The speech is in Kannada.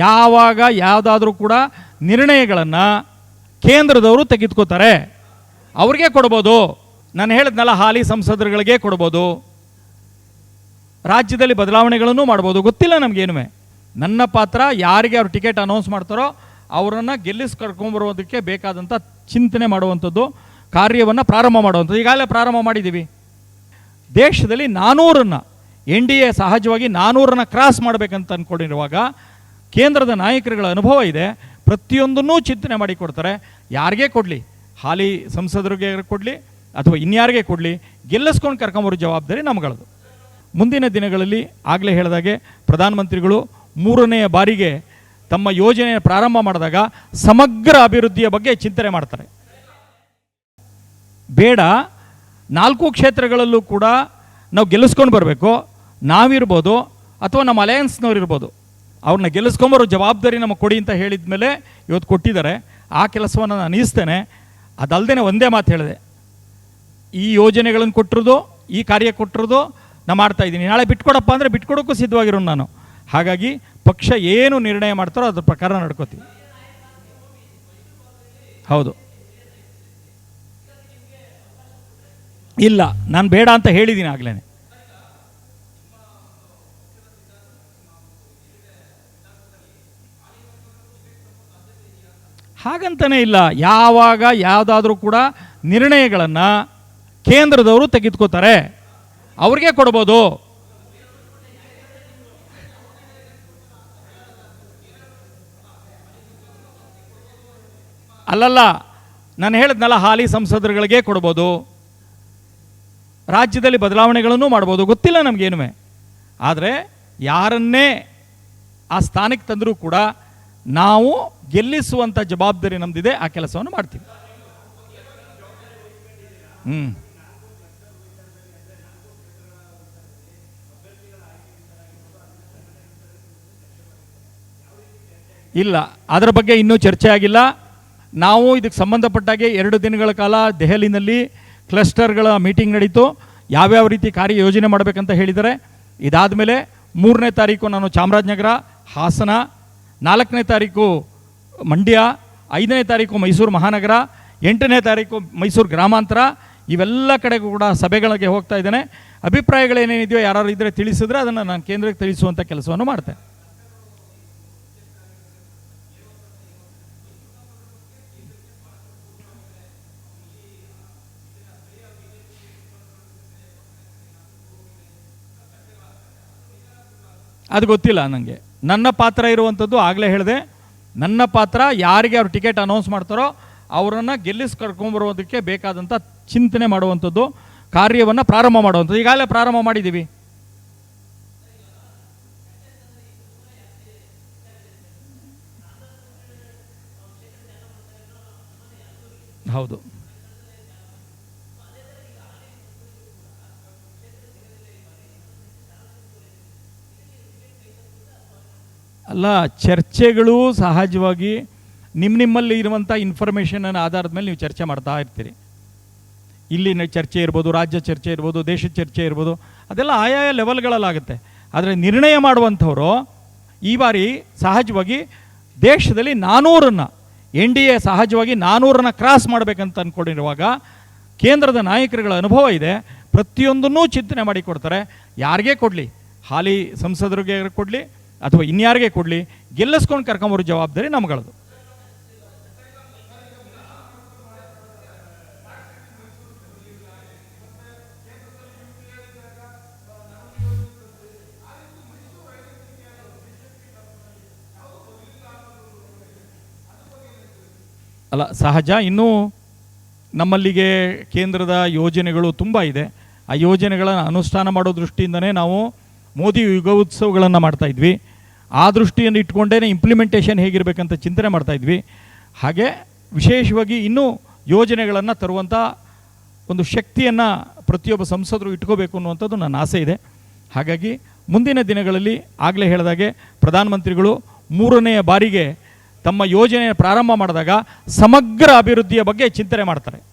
ಯಾವಾಗ ಯಾವುದಾದ್ರೂ ಕೂಡ ನಿರ್ಣಯಗಳನ್ನು ಕೇಂದ್ರದವರು ತೆಗೆದುಕೋತಾರೆ ಅವ್ರಿಗೆ ಕೊಡ್ಬೋದು. ನಾನು ಹೇಳಿದ್ನಲ್ಲ ಹಾಲಿ ಸಂಸದರುಗಳಿಗೆ ಕೊಡ್ಬೋದು. ರಾಜ್ಯದಲ್ಲಿ ಬದಲಾವಣೆಗಳನ್ನು ಮಾಡ್ಬೋದು. ಗೊತ್ತಿಲ್ಲ ನಮಗೇನುವೆ. ನನ್ನ ಪಾತ್ರ ಯಾರಿಗೆ ಅವ್ರು ಟಿಕೆಟ್ ಅನೌನ್ಸ್ ಮಾಡ್ತಾರೋ ಅವರನ್ನು ಗೆಲ್ಲಿಸಿ ಕರ್ಕೊಂಬರೋದಕ್ಕೆ ಬೇಕಾದಂಥ ಚಿಂತನೆ ಮಾಡುವಂಥದ್ದು, ಕಾರ್ಯವನ್ನು ಪ್ರಾರಂಭ ಮಾಡುವಂಥದ್ದು. ಈಗಾಗಲೇ ಪ್ರಾರಂಭ ಮಾಡಿದ್ದೀವಿ. ದೇಶದಲ್ಲಿ ನಾನೂರನ್ನು, ಎನ್ ಡಿ ಎ ಸಹಜವಾಗಿ ನಾನೂರನ್ನು ಕ್ರಾಸ್ ಮಾಡಬೇಕಂತ ಅಂದ್ಕೊಂಡಿರುವಾಗ ಕೇಂದ್ರದ ನಾಯಕರುಗಳ ಅನುಭವ ಇದೆ. ಪ್ರತಿಯೊಂದನ್ನೂ ಚಿಂತನೆ ಮಾಡಿ ಕೊಡ್ತಾರೆ. ಯಾರಿಗೇ ಕೊಡಲಿ? ಹಾಲಿ ಸಂಸದರಿಗೆ ಕೊಡಲಿ ಅಥವಾ ಇನ್ಯಾರಿಗೆ ಕೊಡಲಿ? ಗೆಲ್ಲಿಸ್ಕೊಂಡು ಕರ್ಕೊಂಬರೋ ಜವಾಬ್ದಾರಿ ನಮ್ಗಳದು. ಮುಂದಿನ ದಿನಗಳಲ್ಲಿ ಆಗಲೇ ಹೇಳಿದಾಗೆ ಪ್ರಧಾನಮಂತ್ರಿಗಳು ಮೂರನೆಯ ಬಾರಿಗೆ ತಮ್ಮ ಯೋಜನೆಯ ಪ್ರಾರಂಭ ಮಾಡಿದಾಗ ಸಮಗ್ರ ಅಭಿವೃದ್ಧಿಯ ಬಗ್ಗೆ ಚಿಂತನೆ ಮಾಡ್ತಾರೆ. ಬೇಡ. ನಾಲ್ಕು ಕ್ಷೇತ್ರಗಳಲ್ಲೂ ಕೂಡ ನಾವು ಗೆಲ್ಲಿಸ್ಕೊಂಡು ಬರಬೇಕು. ನಾವಿರ್ಬೋದು ಅಥವಾ ನಮ್ಮ ಅಲಯನ್ಸ್ನವ್ರು ಇರ್ಬೋದು. ಅವ್ರನ್ನ ಗೆಲ್ಲಿಸ್ಕೊಂಬರೋ ಜವಾಬ್ದಾರಿ ನಮಗೆ ಕೊಡಿ ಅಂತ ಹೇಳಿದ ಮೇಲೆ ಇವತ್ತು ಕೊಟ್ಟಿದ್ದಾರೆ. ಆ ಕೆಲಸವನ್ನು ನಾನು ಅನಿಸ್ತೇನೆ ಅದಲ್ಲದೆ ಒಂದೇ ಮಾತು ಹೇಳಿದೆ. ಈ ಯೋಜನೆಗಳನ್ನು ಕೊಟ್ಟಿರೋದು, ಈ ಕಾರ್ಯ ಕೊಟ್ಟಿರೋದು ನಾ ಮಾಡ್ತಾ ಇದ್ದೀನಿ. ನಾಳೆ ಬಿಟ್ಕೊಡಪ್ಪ ಅಂದರೆ ಬಿಟ್ಕೊಡೋಕ್ಕೂ ಸಿದ್ಧವಾಗಿರೋನು ನಾನು. ಹಾಗಾಗಿ ಪಕ್ಷ ಏನು ನಿರ್ಣಯ ಮಾಡ್ತಾರೋ ಅದ್ರ ಪ್ರಕಾರ ನಡ್ಕೋತೀವಿ. ಹೌದು. ಇಲ್ಲ, ನಾನು ಬೇಡ ಅಂತ ಹೇಳಿದ್ದೀನಿ ಆಗ್ಲೇ ಹಾಗಂತನೇ ಇಲ್ಲ. ಯಾವಾಗ ಯಾವುದಾದ್ರೂ ಕೂಡ ನಿರ್ಣಯಗಳನ್ನು ಕೇಂದ್ರದವರು ತೆಗೆದುಕೋತಾರೆ. ಅವ್ರಿಗೆ ಕೊಡ್ಬೋದು. ಅಲ್ಲಲ್ಲ, ನಾನು ಹೇಳಿದ್ನಲ್ಲ ಹಾಲಿ ಸಂಸದರುಗಳಿಗೆ ಕೊಡ್ಬೋದು. ರಾಜ್ಯದಲ್ಲಿ ಬದಲಾವಣೆಗಳನ್ನು ಮಾಡ್ಬೋದು. ಗೊತ್ತಿಲ್ಲ ನಮಗೇನು ಆದರೆ ಯಾರನ್ನೇ ಆ ಸ್ಥಾನಕ್ಕೆ ತಂದರೂ ಕೂಡ ನಾವು ಗೆಲ್ಲಿಸುವಂಥ ಜವಾಬ್ದಾರಿ ನಮ್ದಿದೆ, ಆ ಕೆಲಸವನ್ನು ಮಾಡ್ತೀವಿ. ಹ್ಞೂ ಇಲ್ಲ, ಅದರ ಬಗ್ಗೆ ಇನ್ನೂ ಚರ್ಚೆ ಆಗಿಲ್ಲ. ನಾವು ಇದಕ್ಕೆ ಸಂಬಂಧಪಟ್ಟಾಗೆ ಎರಡು ದಿನಗಳ ಕಾಲ ದೆಹಲಿನಲ್ಲಿ ಕ್ಲಸ್ಟರ್ಗಳ ಮೀಟಿಂಗ್ ನಡೀತು. ಯಾವ್ಯಾವ ರೀತಿ ಕಾರ್ಯ ಯೋಜನೆ ಮಾಡಬೇಕಂತ ಹೇಳಿದ್ದಾರೆ ಇದಾದ ಮೇಲೆ ಮೂರನೇ ತಾರೀಕು ನಾನು ಚಾಮರಾಜನಗರ, ಹಾಸನ, ನಾಲ್ಕನೇ ತಾರೀಕು ಮಂಡ್ಯ ಐದನೇ ತಾರೀಕು ಮೈಸೂರು ಮಹಾನಗರ, ಎಂಟನೇ ತಾರೀಕು ಮೈಸೂರು ಗ್ರಾಮಾಂತರ, ಇವೆಲ್ಲ ಕಡೆಗೂ ಕೂಡ ಸಭೆಗಳಿಗೆ ಹೋಗ್ತಾ ಇದ್ದೇನೆ. ಅಭಿಪ್ರಾಯಗಳೇನೇನಿದೆಯೋ ಯಾರು ಇದ್ದರೆ ತಿಳಿಸಿದ್ರೆ ಅದನ್ನು ನಾನು ಕೇಂದ್ರಕ್ಕೆ ತಿಳಿಸುವಂಥ ಕೆಲಸವನ್ನು ಮಾಡ್ತೇನೆ. ಅದು ಗೊತ್ತಿಲ್ಲ ನನಗೆ ನನ್ನ ಪಾತ್ರ ಇರುವಂಥದ್ದು ಆಗಲೇ ಹೇಳಿದೆ. ನನ್ನ ಪಾತ್ರ ಯಾರಿಗೆ ಅವ್ರು ಟಿಕೆಟ್ ಅನೌನ್ಸ್ ಮಾಡ್ತಾರೋ ಅವರನ್ನು ಗೆಲ್ಲಿಸಿ ಕರ್ಕೊಂಬರೋದಕ್ಕೆ ಬೇಕಾದಂಥ ಚಿಂತನೆ ಮಾಡುವಂಥದ್ದು, ಕಾರ್ಯವನ್ನು ಪ್ರಾರಂಭ ಮಾಡುವಂಥದ್ದು. ಈಗಾಗಲೇ ಪ್ರಾರಂಭ ಮಾಡಿದ್ದೀವಿ. ಹೌದು. ಅಲ್ಲ ಚರ್ಚೆಗಳು ಸಹಜವಾಗಿ ನಿಮ್ಮ ನಿಮ್ಮಲ್ಲಿ ಇರುವಂಥ ಇನ್ಫಾರ್ಮೇಷನ್ ಆಧಾರದ ಮೇಲೆ ನೀವು ಚರ್ಚೆ ಮಾಡ್ತಾ ಇರ್ತೀರಿ. ಇಲ್ಲಿನ ಚರ್ಚೆ ಇರ್ಬೋದು, ರಾಜ್ಯ ಚರ್ಚೆ ಇರ್ಬೋದು ದೇಶದ ಚರ್ಚೆ ಇರ್ಬೋದು, ಅದೆಲ್ಲ ಆಯಾಯ ಲೆವೆಲ್ಗಳಲ್ಲಾಗುತ್ತೆ ಆದರೆ ನಿರ್ಣಯ ಮಾಡುವಂಥವರು ಈ ಬಾರಿ ಸಹಜವಾಗಿ ದೇಶದಲ್ಲಿ ನಾನೂರನ್ನು, ಎನ್ ಡಿ ಎ ಸಹಜವಾಗಿ ನಾನೂರನ್ನು ಕ್ರಾಸ್ ಮಾಡಬೇಕಂತ ಅಂದ್ಕೊಂಡಿರುವಾಗ ಕೇಂದ್ರದ ನಾಯಕರುಗಳ ಅನುಭವ ಇದೆ. ಪ್ರತಿಯೊಂದನ್ನೂ ಚಿಂತನೆ ಮಾಡಿ ಕೊಡ್ತಾರೆ ಯಾರಿಗೇ ಕೊಡಲಿ? ಹಾಲಿ ಸಂಸದರಿಗೆ ಕೊಡಲಿ? ಅಥವಾ ಇನ್ಯಾರಿಗೆ ಕೊಡಲಿ, ಗೆಲ್ಲಿಸ್ಕೊಂಡು ಕರ್ಕೊಂಬರೋ ಜವಾಬ್ದಾರಿ ನಮ್ಗಳದು. ಅಲ್ಲ, ಸಹಜ, ಇನ್ನೂ ನಮ್ಮಲ್ಲಿಗೆ ಕೇಂದ್ರದ ಯೋಜನೆಗಳು ತುಂಬ ಇದೆ. ಆ ಯೋಜನೆಗಳನ್ನು ಅನುಷ್ಠಾನ ಮಾಡೋ ದೃಷ್ಟಿಯಿಂದನೇ ನಾವು ಮೋದಿ ಯುಗ ಉತ್ಸವಗಳನ್ನು ಮಾಡ್ತಾ ಇದ್ವಿ. ಆ ದೃಷ್ಟಿಯನ್ನು ಇಟ್ಕೊಂಡೇ ಇಂಪ್ಲಿಮೆಂಟೇಷನ್ ಹೇಗಿರಬೇಕಂತ ಚಿಂತನೆ ಮಾಡ್ತಾ ಇದ್ವಿ. ಹಾಗೆ ವಿಶೇಷವಾಗಿ ಇನ್ನೂ ಯೋಜನೆಗಳನ್ನು ತರುವಂಥ ಒಂದು ಶಕ್ತಿಯನ್ನು ಪ್ರತಿಯೊಬ್ಬ ಸಂಸದರು ಇಟ್ಕೋಬೇಕು ಅನ್ನುವಂಥದ್ದು ನನ್ನ ಆಸೆ ಇದೆ. ಹಾಗಾಗಿ ಮುಂದಿನ ದಿನಗಳಲ್ಲಿ ಆಗಲೇ ಹೇಳಿದಾಗೆ ಪ್ರಧಾನಮಂತ್ರಿಗಳು ಮೂರನೆಯ ಬಾರಿಗೆ ತಮ್ಮ ಯೋಜನೆಯ ಪ್ರಾರಂಭ ಮಾಡಿದಾಗ ಸಮಗ್ರ ಅಭಿವೃದ್ಧಿಯ ಬಗ್ಗೆ ಚಿಂತನೆ ಮಾಡ್ತಾರೆ.